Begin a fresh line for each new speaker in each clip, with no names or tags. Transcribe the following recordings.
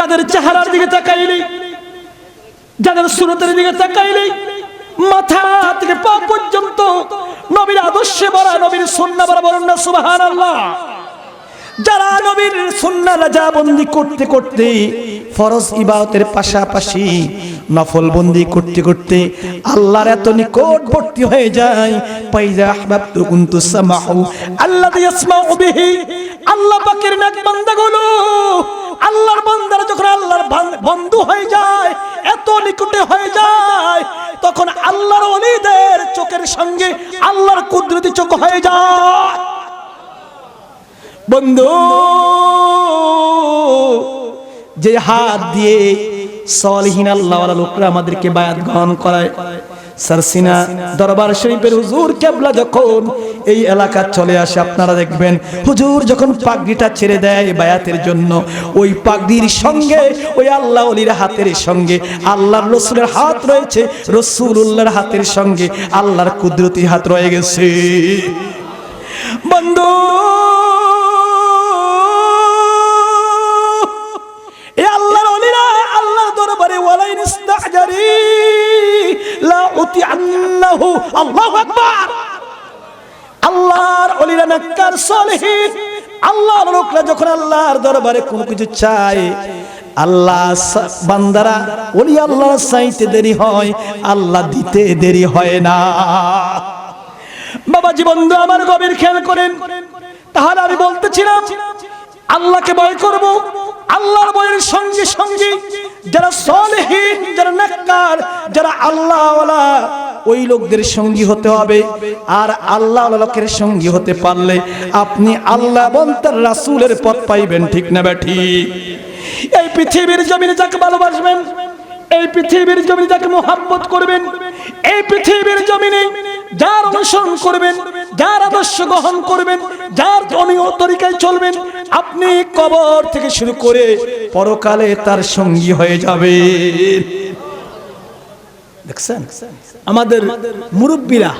যাদের চেহারার দিকে তাকাইলেই যাদের সুরতের দিকে তাকাইলেই মাথা থেকে পা পর্যন্ত নবীর আদর্শে বলা নবীর সন্না বলা বলেন না সুবাহান আল্লাহ যারা নবীর সন্না রাজা বন্দি করতে করতে ফরজ ইবাদতের পাশাপাশি নফল বন্দি করতে করতে আল্লাহর এত নিকটবর্তী হয়ে যায়। পাইজা আহবাবতু কুনতু সামাহু, আল্লাযী ইয়াসমাউ বিহি, আল্লাহ পাকের নেক বান্দাগুলো আল্লাহর বান্দারা যখন আল্লাহর বন্ধু হয়ে যায়, এত নিকটে হয়ে যায়, তখন আল্লাহর ওলিদের চোখের সঙ্গে আল্লাহর কুদরতি চোখ হয়ে যায়। বন্ধু, যে হাত দিয়ে সলিহীন আল্লাহ লোকরা আমাদেরকে বায়াত গ্রহণ করায় সারসিনা দরবার শরীফের হুজুর কেবলা যখন এই এলাকা চলে আসে, আপনারা দেখবেন হুজুর যখন পাগড়িটা ছেড়ে দেয় বায়াতের জন্য, ওই পাগড়ির সঙ্গে, ওই আল্লাহ অলির হাতের সঙ্গে, আল্লাহর রসুলের হাত রয়েছে রসুল্লাহর হাতের সঙ্গে, আল্লাহর কুদরতি হাত রয়ে গেছে। বন্ধু! উতি আন্নাহু আল্লাহু আকবার। আল্লাহর সলিহিন। আল্লাহর লোকরা যখন আল্লাহর দরবারে কোনো কিছু চায়, আল্লাহ বান্দারা ওলি আল্লাহ চাইতে দেরি হয়, আল্লাহ দিতে দেরি হয় না। বাবাজি বন্ধু, আমার গভীর খেয়াল করেন। তাহলে আমি বলতেছিলাম, আল্লাহকে ভয় করব, আল্লাহর ভয়ের সঙ্গে সঙ্গে যারা সলেহীন, যারা নেককার, যারা আল্লাহওয়ালা, ওই লোকদের সঙ্গী হতে হবে। আর আল্লাহ লোকের সঙ্গী হতে পারলে আপনি আল্লাহ এবং তার রাসূলের পথ পাইবেন, ঠিক না ব্যাঠি এই পৃথিবীর জমিনে যাকে ভালোবাসবেন, এই পৃথিবীর জমিনে যাকে মোহাব্বত করবেন, এই পৃথিবীর জমিনে যার অনুসরণ করবেন যার আদর্শ গ্রহণ করবেন, যার অনিয় তরিকায় চলবেন, আপনি কবর থেকে শুরু করে পরকালে তার সঙ্গী হয়ে যাবে দেখছেন? আমাদের মুরব্বীরা,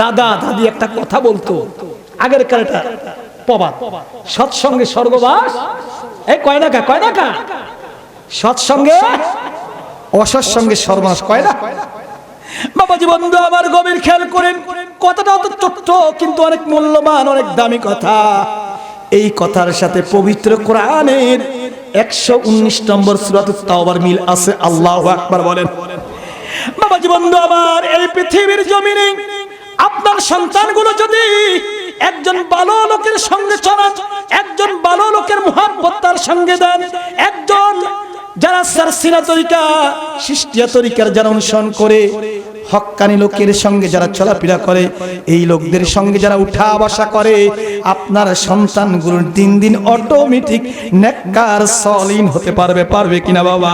দাদা, দাদি একটা কথা বলতো, আগের কালটা প্রবাদ। সৎসঙ্গে স্বর্গবাস? এই কয় টাকা কয় টাকা সৎসঙ্গে? অসৎসঙ্গে সর্বনাশ কয় না বাবাজি বন্ধু আমার গভীর খেয়াল করেন, কথাটা অত ছোট্ট, কিন্তু অনেক মূল্যবান, অনেক দামি কথা। এই কথার সাথে পবিত্র কোরআনের একশো উনিশ নম্বর সুরাত তাওবার মিল আছে, আল্লাহ আকবার বলেন। বাবাজি বন্ধু আমার এই পৃথিবীর জমিনে আপনার সন্তানগুলো যদি একজন ভালো লোকের সঙ্গে চলান, একজন ভালো লোকের মহাব্বত সঙ্গে দেন, একজন যারা সারসিনা তরিকা সৃষ্টিয়া তরিকার যারা অনুসরণ করে হক্কানি লোকের সঙ্গে যারা চলাফেরা করে, এই লোকদের সঙ্গে যারা উঠা বসা করে, আপনার সন্তানগুলোর দিন দিন অটোমেটিক নেককার সলিন হতে পারবে পারবে কিনা বাবা?